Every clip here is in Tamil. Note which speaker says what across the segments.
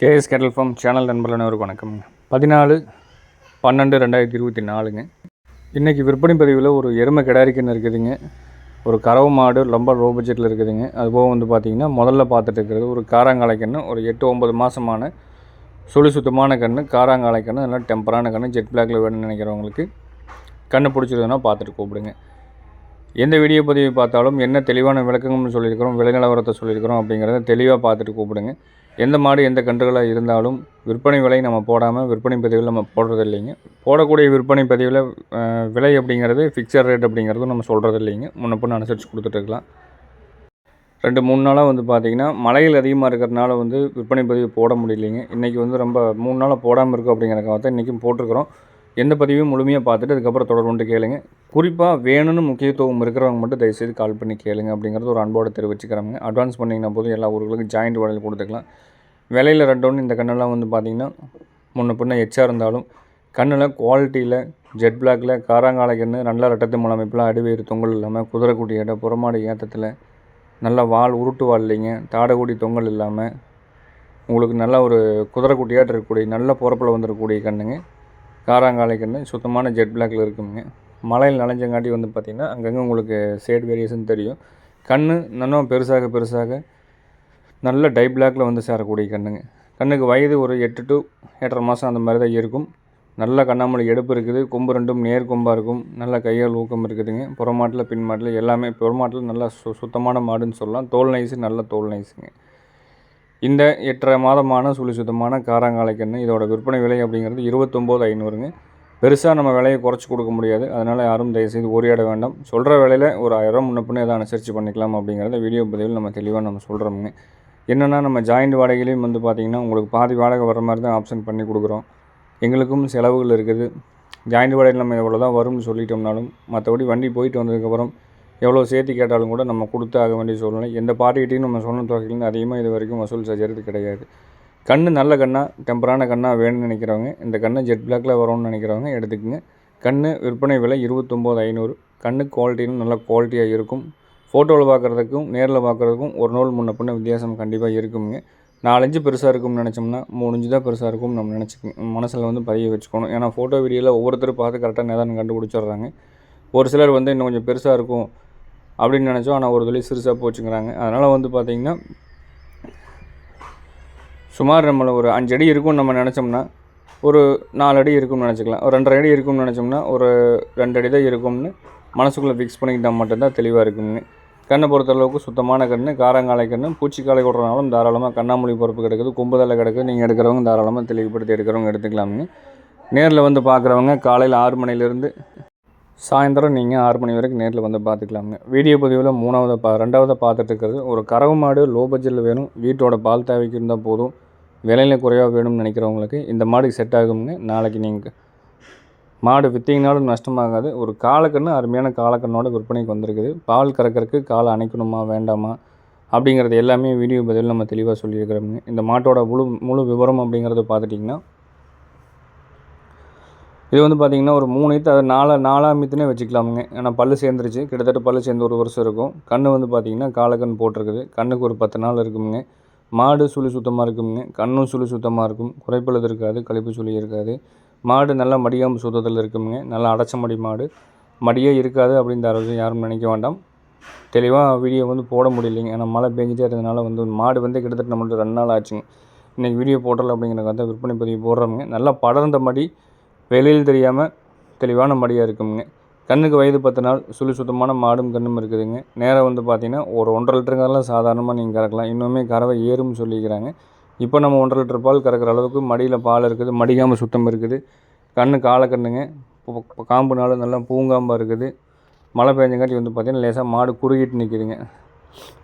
Speaker 1: கேஎஸ் கேட்டல் ஃபார்ம் சேனல் நண்பர்களுக்கு வணக்கம். பதினாலு பன்னெண்டு ரெண்டாயிரத்தி இருபத்தி நாலுங்க. இன்றைக்கி விற்பனை பதிவில் ஒரு எருமை கிடாரிக்குன்னு இருக்குதுங்க. ஒரு கறவு மாடு ரொம்ப லோ பட்ஜெட்டில் இருக்குதுங்க. அதுபோக வந்து பார்த்திங்கன்னா முதல்ல பார்த்துட்டு இருக்கிறது ஒரு காராங்காலை கன்று ஒரு எட்டு ஒம்பது மாதமான சுழி சுத்தமான கன்று காராங்காலை கன்று நல்லா டெம்பரான கன்று ஜெட் பிளாக்ல வேணும்னு நினைக்கிறவங்களுக்கு கண்ணு பிடிச்சிருதுன்னா பார்த்துட்டு கூப்பிடுங்க. எந்த வீடியோ பதிவு பார்த்தாலும் என்ன தெளிவான விளக்கங்கள்னு சொல்லியிருக்கிறோம் விலை நிலவரத்தை சொல்லியிருக்கிறோம் அப்படிங்கிறத தெளிவாக பார்த்துட்டு கூப்பிடுங்க. எந்த மாடு எந்த கன்றுகளாக இருந்தாலும் விற்பனை விலை நம்ம போடாமல் விற்பனை பதிவில் நம்ம போடுறது இல்லைங்க போடக்கூடிய விற்பனை பதிவில் விலை அப்படிங்கிறது ஃபிக்ஸட் ரேட் அப்படிங்கிறதும் நம்ம சொல்கிறது இல்லைங்க முன்ன அனுசரித்து கொடுத்துட்ருக்கலாம் ரெண்டு மூணு நாளாக வந்து பார்த்திங்கன்னா மழையில் அதிகமாக இருக்கிறதுனால வந்து விற்பனை பதிவு போட முடியலைங்க. இன்றைக்கி வந்து ரொம்ப மூணு நாளாக போடாமல் இருக்கும் அப்படிங்கிறக்காக தான் இன்றைக்கும் போட்டிருக்கிறோம். எந்த பதிவையும் முழுமையாக பார்த்துட்டு அதுக்கப்புறம் தொடர்கொண்டு கேளுங்க. குறிப்பாக வேணும்னு முக்கியத்துவம் இருக்கிறவங்க மட்டும் தயவுசெய்து கால் பண்ணி கேளுங்க அப்படிங்கிறது ஒரு அன்போடு தெரிவிச்சுக்கிறாங்க. அட்வான்ஸ் பண்ணிங்கன்னா போதும் எல்லா ஊர்களுக்கும் ஜாயிண்ட் வலையில் கொடுத்துக்கலாம். விலையில் ரெண்டோன்னு இந்த கண்ணெல்லாம் வந்து பார்த்திங்கன்னா முன்ன பின்ன எச்சாக இருந்தாலும் கண்ணில் குவாலிட்டியில் ஜெட் பிளாக்கில் காராங்காலைக்கண்ணு நல்ல ரட்டத்து முழமைப்பெலாம் அடிவேறு தொங்கல் இல்லாமல் குதிரைக்குடி இட புறமாடு ஏற்றத்தில் நல்ல வால் உருட்டு வால் இல்லைங்க தாடகுடி தொங்கல் இல்லாமல் உங்களுக்கு நல்ல ஒரு குதிரைக்குட்டியாட்டு இருக்கக்கூடிய நல்ல பொறப்பில் வந்துருக்கக்கூடிய கண்ணுங்க. காராங்காலை கன்று சுத்தமான ஜெட் பிளாக்கில் இருக்குங்க. மலையில் நனைஞ்சங்காட்டி வந்து பார்த்திங்கன்னா அங்கங்கே உங்களுக்கு ஷேட் வேரியேஷன் தெரியும். கண் இன்னும் பெருசாக பெருசாக நல்ல டை பிளாக்கில் வந்து சேரக்கூடிய கண்ணுங்க. கண்ணுக்கு வயது ஒரு எட்டு டு எட்டரை மாதம் அந்த மாதிரி தான் இருக்கும். நல்ல கண்ணாமலை எடுப்பு இருக்குது. கொம்பு ரெண்டும் நேர் கொம்பாக இருக்கும். நல்ல கையால் ஊக்கம் இருக்குதுங்க. புறமாட்டில் பின் மாட்டில் எல்லாமே புறமாட்டில் நல்லா சு சுத்தமான மாடுன்னு சொல்லலாம். தோல் நைஸு நல்ல தோல் நைஸுங்க இந்த எட்டரை மாதமான சுழி சுத்தமான காராங்காலை இதோட விற்பனை விலை அப்படிங்கிறது இருபத்தொம்போது ஐநூறுங்க. பெருசாக நம்ம விலையை குறைச்சி கொடுக்க முடியாது. அதனால் யாரும் தயவுசெய்து ஓரியாட வேண்டாம். சொல்கிற விலையில் ஒரு ஆயிரம் முன்ன எதாவது அனுசரித்து பண்ணிக்கலாம் அப்படிங்கிறத வீடியோ பதிவில் நம்ம தெளிவாக நம்ம சொல்கிறோமுங்க என்னென்னா நம்ம ஜாயிண்ட் வாடகையிலையும் வந்து பார்த்திங்கன்னா உங்களுக்கு பாதி வாடகை வர மாதிரி தான் ஆப்ஷன் பண்ணி கொடுக்குறோம். எங்களுக்கும் செலவுகள் இருக்குது. ஜாயிண்ட் வாடகையில் நம்ம எவ்வளோ தான் வரும்னு சொல்லிட்டோம்னாலும் மற்றபடி வண்டி போயிட்டு வந்ததுக்கப்புறம் எவ்வளோ சேர்த்து கேட்டாலும் கூட நம்ம கொடுத்து ஆக வேண்டிய சூழ்நிலை. எந்த பார்ட்டிகிட்டையும் நம்ம சொன்ன தொகையிலேருந்து அதிகமாக இது வரைக்கும் வசூல் செய்கிறது கிடையாது. கண் நல்ல கண்ணாக டெம்பரான கண்ணாக வேணும்னு நினைக்கிறவங்க இந்த கண்ணை ஜெட் பிளாக்ல வரும்னு நினைக்கிறவங்க எடுத்துக்கோங்க. கண் விற்பனை விலை இருபத்தொம்போது ஐநூறு. கண்ணு குவாலிட்டியும் நல்ல குவாலிட்டியாக இருக்கும். ஃபோட்டோவில் பார்க்குறதுக்கும் நேரில் பார்க்குறதுக்கும் ஒரு நாள் முன்ன பின்ன வித்தியாசம் கண்டிப்பாக இருக்குங்க நாலஞ்சு பெருசாக இருக்கும்னு நினச்சோம்னா மூணு தான் பெருசாக இருக்கும்னு நம்ம நினச்சிக்க மனசில் வந்து பதிய வச்சுக்கணும். ஏன்னா ஃபோட்டோ வீடியோவில் ஒவ்வொருத்தரும் பார்த்து கரெக்டாக நிதானம் கண்டுபிடிச்சிடுறாங்க. ஒரு சிலர் வந்து இன்னும் கொஞ்சம் பெருசாக இருக்கும். அப்படின்னு நினச்சோம். ஆனால் ஒரு தொழில் சிறுசாக போச்சுங்கிறாங்க. அதனால் வந்து பார்த்திங்கன்னா சுமார் நம்மளை ஒரு அஞ்சு அடி இருக்கும்னு நம்ம நினச்சோம்னா ஒரு நாலு அடி இருக்கும்னு நினச்சிக்கலாம். ஒரு ரெண்டரை அடி இருக்கும்னு நினச்சோம்னா ஒரு ரெண்டு அடி தான் இருக்கும்னு மனசுக்குள்ளே ஃபிக்ஸ் பண்ணிக்கிட்டால் மட்டும்தான் தெளிவாக இருக்குங்க கண்ணை பொறுத்தளவுக்கு சுத்தமான கண் காரங்காலை பூச்சி பூச்சிக்காலை விடுறனாலும் தாராளமாக கண்ணாமூலி பொறுப்பு கிடக்குது கும்புதலை கிடக்குது நீங்கள் எடுக்கிறவங்க தாராளமாக தெளிவுபடுத்தி எடுக்கிறவங்க எடுத்துக்கலாமுங்க நேரில் வந்து பார்க்குறவங்க காலையில் ஆறு மணிலேருந்து சாயந்தரம் நீங்கள் ஆறு மணி வரைக்கும் நேரில் வந்து பார்த்துக்கலாமுங்க வீடியோ பதிவில் மூணாவது பா ரெண்டாவது பார்த்துட்டு இருக்கிறது ஒரு கறவு மாடு லோ பட்ஜெட்டில் வேணும் வீட்டோட பால் தேவைக்கு இருந்தால் போதும் விலையில் குறைவாக வேணும்னு நினைக்கிறவங்களுக்கு இந்த மாடுக்கு செட் ஆகுங்க நாளைக்கு நீங்கள் மாடு விற்றீங்கனாலும் நஷ்டமாகாது. ஒரு காலக்கண்ணு அருமையான காலக்கண்ணோட விற்பனைக்கு வந்திருக்குது. பால் கறக்கறக்கு காலை அணைக்கணுமா வேண்டாமா அப்படிங்கிறது எல்லாமே வீடியோ பதிவில் நம்ம தெளிவாக சொல்லியிருக்கிறோமுங்க. இந்த மாட்டோட முழு முழு விவரம் அப்படிங்கிறத பார்த்துட்டிங்கன்னா இது வந்து பார்த்திங்கன்னா ஒரு மூணு ஈத்து அது நாலா நாலாம் மீத்துனே வச்சுக்கலாமுங்க. ஏன்னா பல் சேர்ந்துருச்சு. கிட்டத்தட்ட பல்லு சேர்ந்து ஒரு வருஷம் இருக்கும். கண் வந்து பார்த்திங்கன்னா காலக்கண் போட்டிருக்குது. கண்ணுக்கு ஒரு பத்து நாள் இருக்குமுங்க. மாடு சுழி சுத்தமாக இருக்குமுங்க. கண்ணும் சுழி சுத்தமாக இருக்கும். குறைப்பழுது இருக்காது கழிப்பு சுழி இருக்காது. மாடு நல்லா மடியாம்பு சுத்தத்தில் இருக்குமுங்க. நல்லா அடைச்ச மடி மாடு. மடியே இருக்காது அப்படின்னு தரது யாரும் நினைக்க வேண்டாம். தெளிவாக வீடியோ வந்து போட முடியலைங்க. ஏன்னா மழை பெஞ்சிட்டே இருந்ததுனால வந்து மாடு வந்து கிட்டத்தட்ட நம்மள்ட்ட ரெண்டு நாள் ஆச்சுங்க. இன்றைக்கி வீடியோ போடல அப்படிங்கிறக்காக தான் விற்பனை பதிவு போடுறோமுங்க. நல்லா படர்ந்த மடி வெளியில் தெரியாமல் தெளிவான மடியாக இருக்குங்க. கண்ணுக்கு வயது பத்து நாள் சுழி சுத்தமான மாடும் கண்ணும் இருக்குதுங்க. நேரம் வந்து பார்த்திங்கன்னா ஒரு ஒன்றரை லிட்டருங்கிறதெல்லாம் சாதாரணமாக நீங்கள் கறக்கலாம். இன்னுமே கறவை ஏறும்னு சொல்லிக்கிறாங்க. இப்போ நம்ம ஒன்றரை லிட்டர் பால் கறக்கிற அளவுக்கு மடியில் பால் இருக்குது மடிக்காமல் சுத்தம் இருக்குது. கண்ணு காலக்கண்ணுங்க பு- காம்பு நாள் நல்லா பூங்காம்பாக இருக்குது. மழை பெஞ்சங்காட்டி வந்து பார்த்திங்கன்னா லேசாக மாடு குறுகிட்டு நிற்கிதுங்க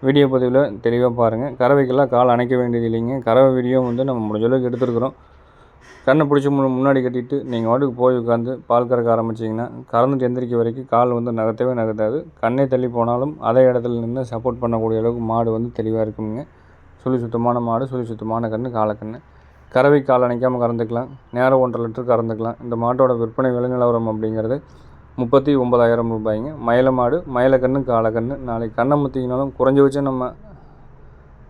Speaker 1: வீடியோ பதிவில் தெளிவாக பாருங்கள் கறவைக்கெல்லாம் கால் அணைக்க வேண்டியது இல்லைங்க. கறவை வீடியோ வந்து நம்ம முடிஞ்சளவுக்கு எடுத்துருக்குறோம். கண்ணை பிடிச்சி மு முன்னாடி கட்டிட்டு நீங்கள் வாட்டுக்கு போய் உட்காந்து பால் கறக்க ஆரம்பிச்சிங்கன்னா கறந்துட்டு எந்திரிக்க வரைக்கும் கால் வந்து நகர்த்தவே நகர்த்தாது. கண்ணே தள்ளி போனாலும் அதே இடத்துல நின்று சப்போர்ட் பண்ணக்கூடிய அளவுக்கு மாடு வந்து தெளிவாக இருக்குங்க சுழி சுத்தமான மாடு சுழி சுத்தமான கன்று காலக்கன்று கறவை கால் அணைக்காமல் கறந்துக்கலாம். நேரம் ஒன்றரை லிட்டர் கறந்துக்கலாம். இந்த மாட்டோட விற்பனை விலை நிலவரம் அப்படிங்கிறது முப்பத்தி ஒன்பதாயிரம் ரூபாய்ங்க. மயில மாடு மயிலக்கன்று காலக்கன்று நாளைக்கு கண்ணை முத்திங்கனாலும் குறைஞ்சபட்சம் நம்ம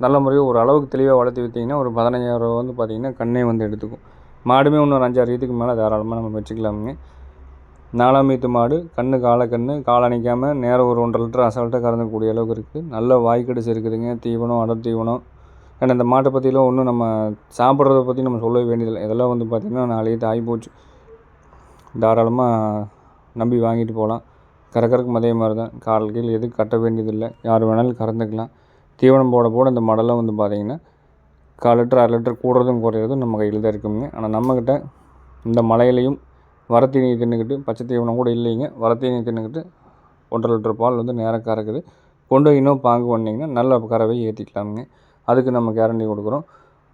Speaker 1: நல்ல முறையாக ஒரு அளவுக்கு தெளிவாக வளர்த்து விற்றிங்கன்னா ஒரு பதினஞ்சாயிரம் வந்து பார்த்திங்கன்னா கண்ணே வந்து எடுத்துக்கும். மாடுமே இன்னொரு அஞ்சாறு இதுக்கு மேலே தாராளமாக நம்ம வச்சுக்கலாமுங்க. நாலாம் மீத்து மாடு கண்ணு காலக்கண்ணு கால் அணைக்காமல் நேரம் ஒரு ஒன்றரை லிட்டர் அசால்ட்டாக கறந்துக்கூடிய அளவுக்கு இருக்குது நல்ல வாய்க்கடிச்சு இருக்குதுங்க. தீவனம் அடர் தீவனம். ஏன்னா இந்த மாட்டை பற்றிலாம் ஒன்றும் நம்ம சாப்பிட்றத பற்றி நம்ம சொல்லவே வேண்டியதில்லை. இதெல்லாம் வந்து பார்த்திங்கன்னா நாளைக்கு தாய் போச்சு. தாராளமாக நம்பி வாங்கிட்டு போகலாம். கறக்கறக்கும் அதே மாதிரி தான். கால் கீழ் எதுவும் கட்ட வேண்டியதில்லை. யார் வேணாலும் கறந்துக்கலாம். தீவனம் போட போட இந்த மாடெல்லாம் வந்து பார்த்திங்கன்னா கால் லிட்டர் அரை லிட்டர் கூடுறதும் குறையிறதும் நம்ம கையில் தான் இருக்குங்க. ஆனால் நம்மக்கிட்ட இந்த மலையிலையும் வரத்தீனி தின்னுக்கிட்டு பச்சை தீவனம் கூட இல்லைங்க. வரத்தீனி தின்னுக்கிட்டு ஒன்றரை லிட்டர் பால் வந்து நேராக கறக்குது. கொண்டு போய் இன்னும் பாங்கு பண்ணிங்கன்னா நல்ல கறவை ஏற்றிக்கலாமுங்க அதுக்கு நம்ம கேரண்டி கொடுக்குறோம்.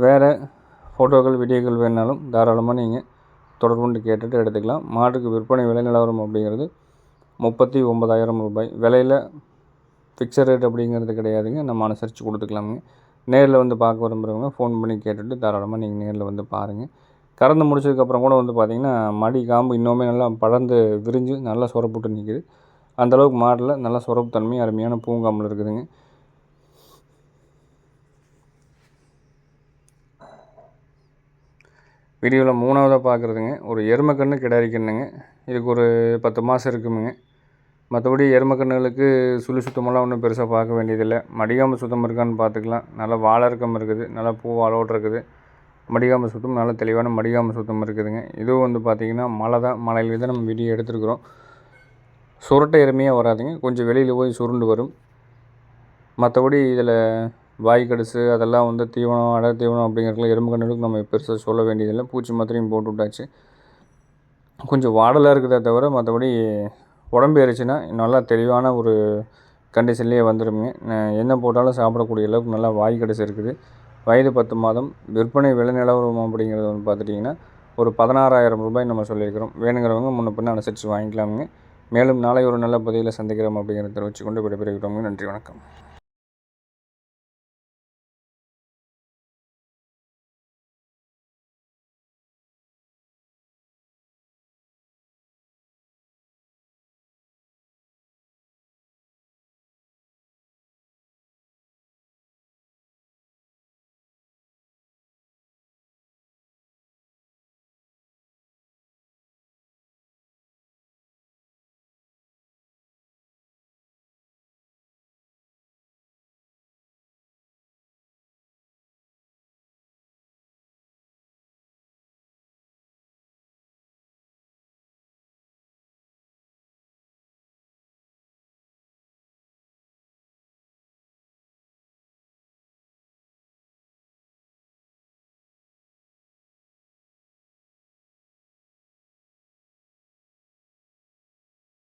Speaker 1: வேறு ஃபோட்டோக்கள் வீடியோக்கள் வேணாலும் தாராளமாக நீங்கள் தொடர்பு கொண்டு கேட்டுட்டு எடுத்துக்கலாம். மாட்டுக்கு விற்பனை விலை நிலவரம் அப்படிங்கிறது முப்பத்தி ஒம்பதாயிரம் ரூபாய். விலையில் ஃபிக்ஸட் ரேட் அப்படிங்கிறது கிடையாதுங்க. நம்ம அனுசரித்து கொடுத்துக்கலாமுங்க. நேரில் வந்து பார்க்க விரும்புகிறவங்க ஃபோன் பண்ணி கேட்டுட்டு தாராளமாக நீங்கள் நேரில் வந்து பாருங்கள் கறந்து முடிச்சதுக்கப்புறம் கூட வந்து பார்த்திங்கன்னா மடி காம்பு இன்னுமே நல்லா படர்ந்து விரிஞ்சு நல்லா சுரப்புட்டு நிற்கிது அந்தளவுக்கு மாடில் நல்லா சுரப்பு தன்மை அருமையான பூங்காம்பில் இருக்குதுங்க. வீடியோவில் மூணாவதாக பார்க்குறதுங்க ஒரு எருமைக்கன்று கிடாரி கன்றுங்க இதுக்கு ஒரு பத்து மாதம் இருக்குமுங்க. மற்றபடி எருமைக்கன்றுகளுக்கு சுழி சுத்தமெல்லாம் ஒன்றும் பெருசாக பார்க்க வேண்டியதில்லை. மடிகாம்பு சுத்தம் இருக்கான்னு பார்த்துக்கலாம். நல்லா வாழறக்கம் இருக்குது. நல்லா பூ வாழோடு இருக்குது. மடிகாம்பு சுத்தம் நல்ல தெளிவான மடிகாம்பு சுத்தம் இருக்குதுங்க. இதுவும் வந்து பார்த்திங்கன்னா மழை தான். மழையில் தான் நம்ம வீடியோ எடுத்துருக்குறோம். சுரட்டை எருமையாக வராதுங்க. கொஞ்சம் வெளியில் போய் சுருண்டு வரும். மற்றபடி இதில் வாய் கடிசு அதெல்லாம் வந்து தீவனம் அடை தீவனம் அப்படிங்கிறதுல எறும்பு கண்ணுக்கு நம்ம பெருசாக சொல்ல வேண்டியதில்லை. பூச்சி மாத்திரையும் போட்டு விட்டாச்சு. கொஞ்சம் வாடலாக இருக்குதே தவிர மற்றபடி உடம்பு ஏறிச்சுன்னா நல்லா தெளிவான ஒரு கண்டிஷன்லேயே வந்துடுங்க என்ன போட்டாலும் சாப்பிடக்கூடிய அளவுக்கு நல்லா வாய் கடைசி இருக்குது. வயது பத்து மாதம் விற்பனை விலை நிலவரம் அப்படிங்கிறது வந்து பார்த்துட்டிங்கன்னா ஒரு பதினாறாயிரம் ரூபாய் நம்ம சொல்லியிருக்கிறோம். வேணுங்கிறவங்க முன்ன பின்ன அனுசரித்து வாங்கிக்கலாமுங்க. மேலும் நாளை ஒரு நல்ல பதிவில் சந்திக்கிறோம் அப்படிங்கிறத வச்சுக்கொண்டு விடைபெறுகிறோம் நன்றி வணக்கம்.